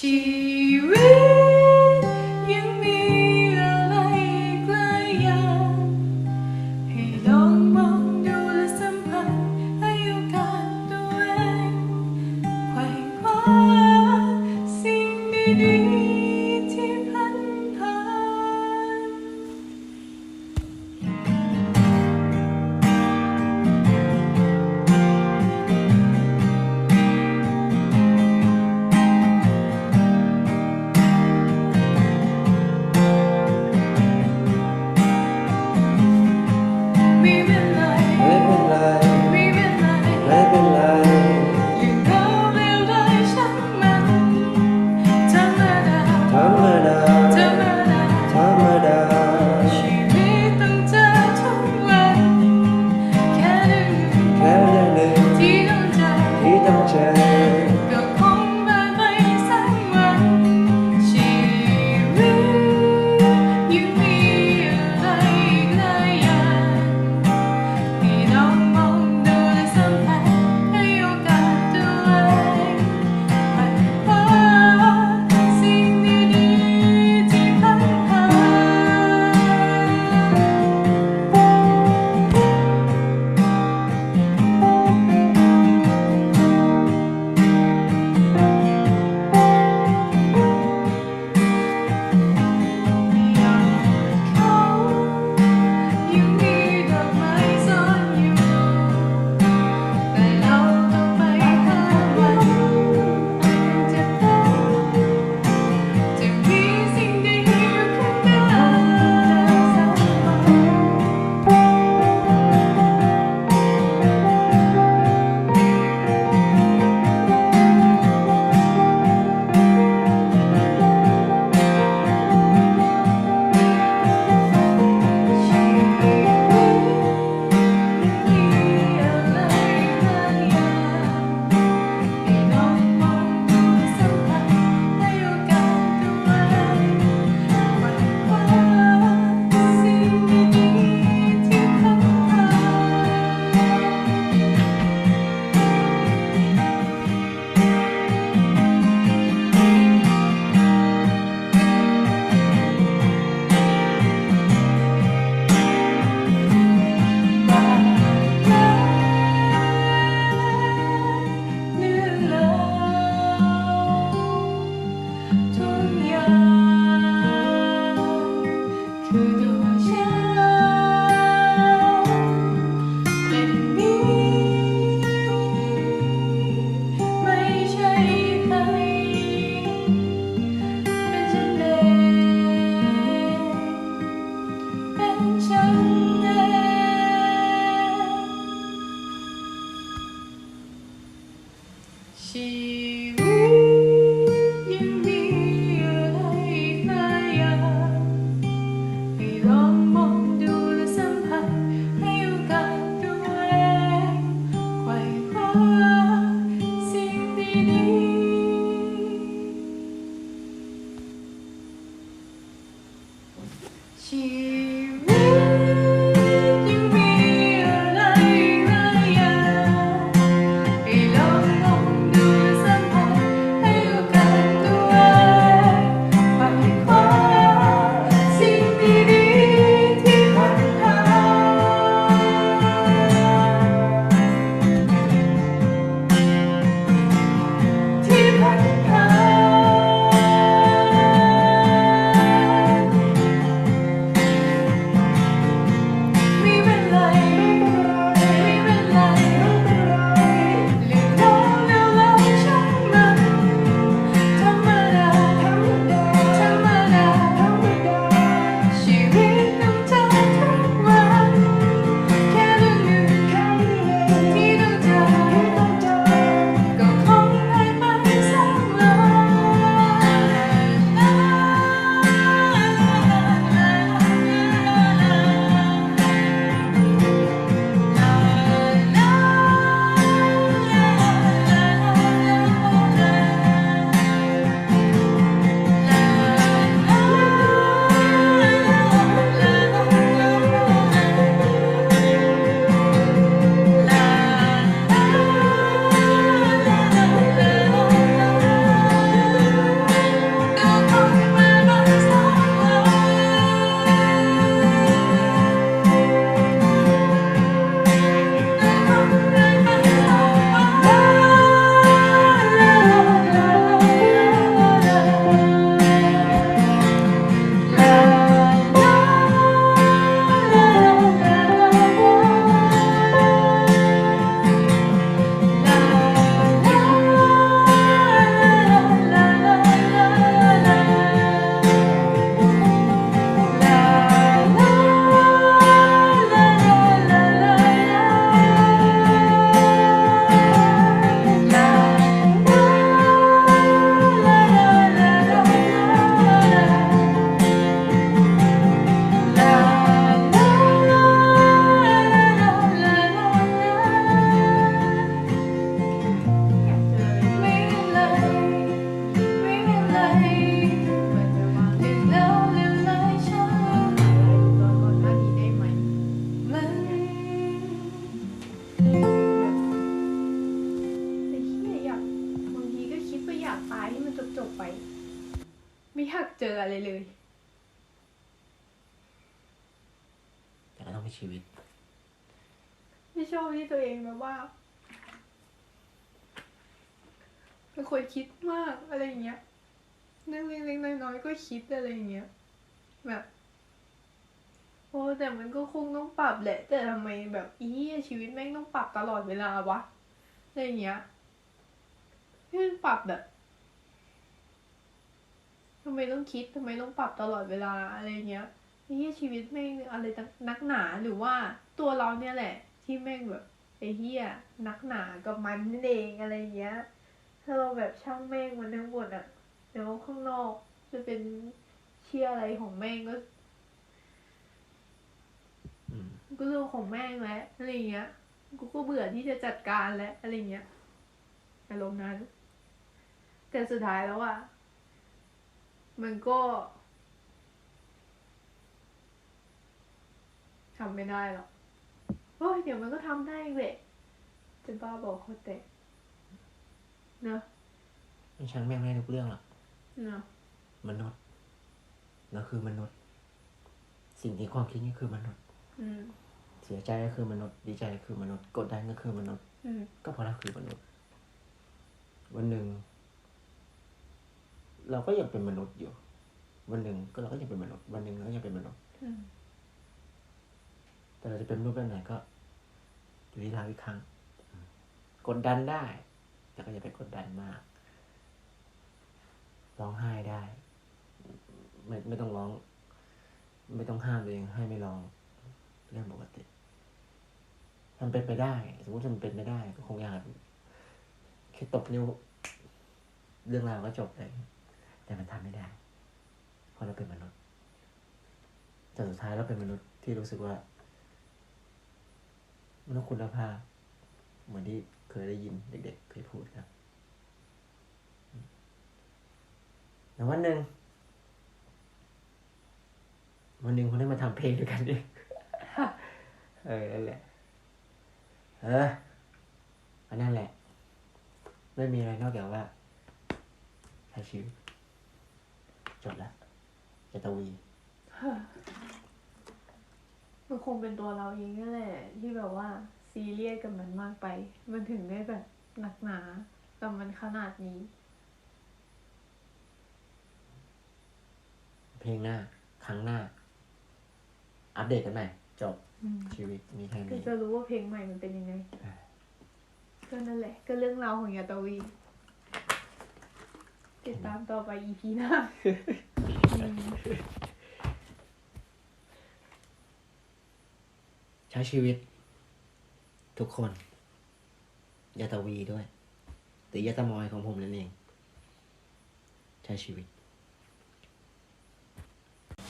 ชี 其 ไม่อยากเจออะไรเลย แต่ก็ต้องมีชีวิต ไม่ชอบที่ตัวเองแบบว่าเป็นคนคิดมากอะไรอย่างเงี้ยเรื่องเล็กๆน้อยๆก็คิดอะไรอย่างเงี้ยแบบโอ้แต่มันก็คงต้องปรับแหละ แต่ทำไมแบบอีชีวิตแม่งต้องปรับตลอดเวลาวะอะไรอย่างเงี้ยนี่มันปรับแบบ ทำไมต้องคิดทำไมต้องปรับตลอดเวลาอะไรอย่างเงี้ยไอ้เหี้ยชีวิตแม่งอะไรนักหนาหรือว่าตัวเราเนี่ยแหละ ที่แม่งแบบไอ้เหี้ยนักหนากับมันนั่นเองอะไรอย่างเงี้ย ถ้าเราแบบช่างแม่งมันทั้งหมดอะเดี๋ยวข้างนอกจะเป็นเชี่ยอะไรของแม่งก็อืมก็เรื่องของแม่งแล้วอะไรอย่างเงี้ยกูก็เบื่อที่จะจัดการแล้วอะไรเงี้ยอารมณ์นั้น แต่สุดท้ายแล้วอะ มันก็ทำไม่ได้หรอกโอ้ยเดี๋ยวมันก็ทำได้เองแหละจะบ้าบอกโคตรเตะเนอะไม่ช่างแม่งไม่ได้ทุกเรื่องหรอกเนอะมนุษย์เราคือมนุษย์ สิ่งที่ความคิดนี่คือมนุษย์อืมเสียใจก็คือมนุษย์ ดีใจก็คือมนุษย์ กดดันก็คือมนุษย์อืมก็เพราะเราคือมนุษย์ วันหนึ่ง เราก็ยังเป็นมนุษย์อยู่ วันหนึ่งก็เราก็ยังเป็นมนุษย์ วันหนึ่งเราก็ยังเป็นมนุษย์อืมแต่เราจะเป็นมนุษย์แบบไหนก็อยู่ที่เราอีกครั้ง กดดันได้ แต่ก็อย่าไปกดดันมาก ร้องไห้ได้ ไม่ไม่ต้องร้อง ไม่ต้องห้ามตัวเองให้ไม่ร้องเรื่องปกติทำเป็นไปได้ สมมติมันเป็นไม่ได้ ก็คงอยากแค่ตบนิ้ว เรื่องราวก็จบเลย แต่มันทำไม่ได้ เพราะเราเป็นมนุษย์ แต่สุดท้ายเราเป็นมนุษย์ที่รู้สึกว่ามนุษย์คุณภาพ เหมือนที่เคยได้ยินเด็ก ๆ เคยพูดครับแล้ววันหนึ่งวันหนึ่งคนได้มาทำเพลงด้วยกันดิเออนั่นแหละ เอออันนั่นแหละ ไม่มีอะไรนอกจากว่าใช้ชีวิต จบละจะตะวีมันคงเป็นตัวเราเองนั่นแหละ ที่แบบว่าซีเรียสกับมันมากไป มันถึงได้แบบหนักหนากับมันขนาดนี้ เพลงหน้า ครั้งหน้า อัปเดตกันใหม่ จบอืมชีวิตมีแค่ก็นี้จะรู้ว่าเพลงใหม่มันเป็นยังไงอ่าก็นั่นแหละ ก็เรื่องราวของยาตาวี ติดตามต่อไป EP หน้าใช้ชีวิต ทุกคน ยาตาวีด้วยหรือยาตามอยของผมนั่นเอง ใช้ชีวิต